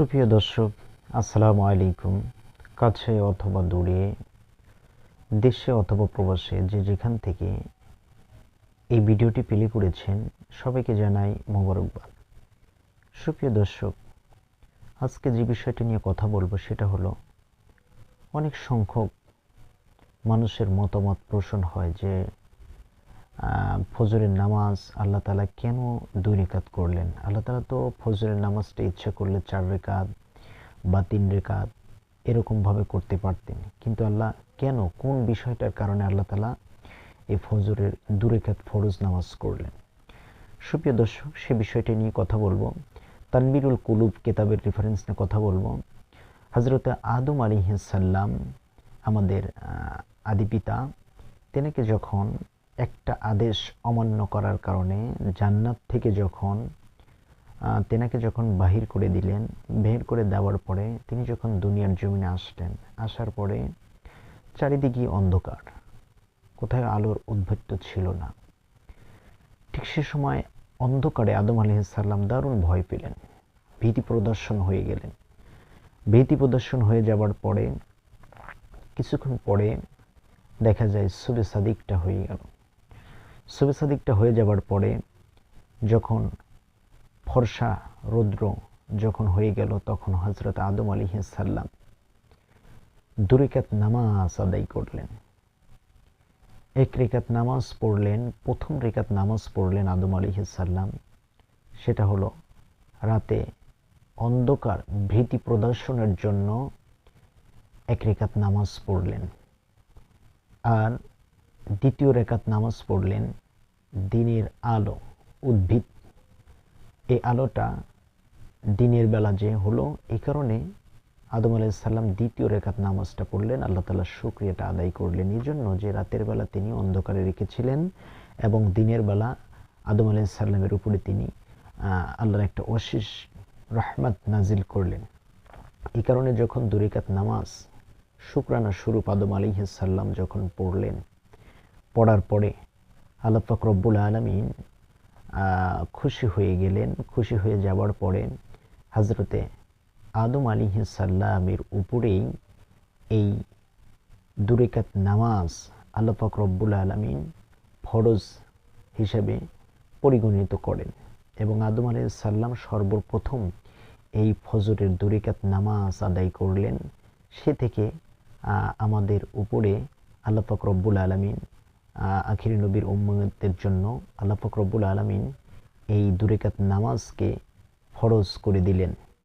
সুপ্রিয় দর্শক, আসসালামু আলাইকুম। কাছে অথবা দূরে, দেশে অথবা প্রবাসে যে যেখান থেকে এই ভিডিওটি প্লে করেছেন, সবাইকে জানাই মোবারকবাদ। সুপ্রিয় দর্শক, আজকে যে বিষয়টি নিয়ে কথা বলব সেটা হলো, অনেক সংখ্যক মানুষের মতামত পোষণ হয় যে ফজরের নামাজ আল্লাহ তালা কেন দুই রেখাত করলেন? আল্লাহ তালা তো ফজরের নামাজটা ইচ্ছা করলে চার রেখাত বা তিন রেখাত এরকমভাবে করতে পারতেন। কিন্তু আল্লাহ কেন কোন বিষয়টার কারণে আল্লাহ তালা এই ফজরের দু রেখাত ফরজ নামাজ করলেন? সুপ্রিয় দর্শক সে বিষয়টি নিয়ে কথা বলব। তানবিরুল কুলুব কেতাবের রেফারেন্স নিয়ে কথা বলব। হজরতে আদম আলী সাল্লাম আমাদের আহ, আদি পিতা তেনাকে যখন একটা আদেশ অমান্য করার কারণে জান্নাত থেকে যখন তেনাকে যখন বাহির করে দিলেন, বের করে দেওয়ার পরে তিনি যখন দুনিয়ার জমিনে আসলেন, আসার পরে চারিদিকে অন্ধকার। কোথায় আলোর উদ্ভিত্ত ছিল না। ঠিক সে সময় অন্ধকারে আদম আলহিসাল্লাম দারুণ ভয় পেলেন। ভীতি প্রদর্শন হয়ে গেলেন। ভীতি প্রদর্শন হয়ে যাওয়ার পরে, কিছুক্ষণ পরে দেখা যায় সুরে সাদিকটা হয়ে গেল। সুবে সাদিকটা হয়ে যাবার পরে যখন ফর্সা রৌদ্র যখন হয়ে গেল, তখন হজরত আদম আলী সাল্লাম দুরেকাত নামাজ আদায় করলেন। এক রেখাত নামাজ পড়লেন, প্রথম রেখাত নামাজ পড়লেন আদম আলী সাল্লাম সেটা হলো রাতে অন্ধকার ভীতি প্রদর্শনের জন্য এক রেখাত নামাজ পড়লেন। আর দ্বিতীয় রেখাত নামাজ পড়লেন দিনের আলো, উদ্ভিদ। এই আলোটা দিনের বেলা যে হলো এই কারণে আদম আলাইসাল্লাম দ্বিতীয় রেখাত নামাজটা পড়লেন। আল্লাহ তালা শুক্রিয়াটা আদায় করলেন। এই জন্য যে রাতের বেলা তিনি অন্ধকারে রেখেছিলেন এবং দিনের বেলা আদম আলাইসাল্লামের উপরে তিনি আল্লাহর একটা অশেষ রহমত নাজিল করলেন। এই কারণে যখন দুরিকাত নামাজ, শুক্রানা স্বরূপ আদম আলিহাসাল্লাম যখন পড়লেন পড়ার পরে আল্লাহ রব্বুল আলমিন খুশি হয়ে গেলেন। খুশি হয়ে যাওয়ার পরে হজরতে আদম আলিহাসাল্লামের উপরেই এই দুরেকাত নামাজ আল্লাহ রব্বুল আলমিন ফরজ হিসেবে পরিগণিত করেন এবং আদম আলাইসাল্লাম সর্বপ্রথম এই ফজরের দুরিকাত নামাজ আদায় করলেন। সে থেকে আমাদের উপরে আল্লাহ পাক রব্বুল আলমিন আখিরি নবীর উম্মতের জন্য আল্লাহ ফকরবুল আলমিন এই দুরেকাত নামাজকে ফরজ করে দিলেন।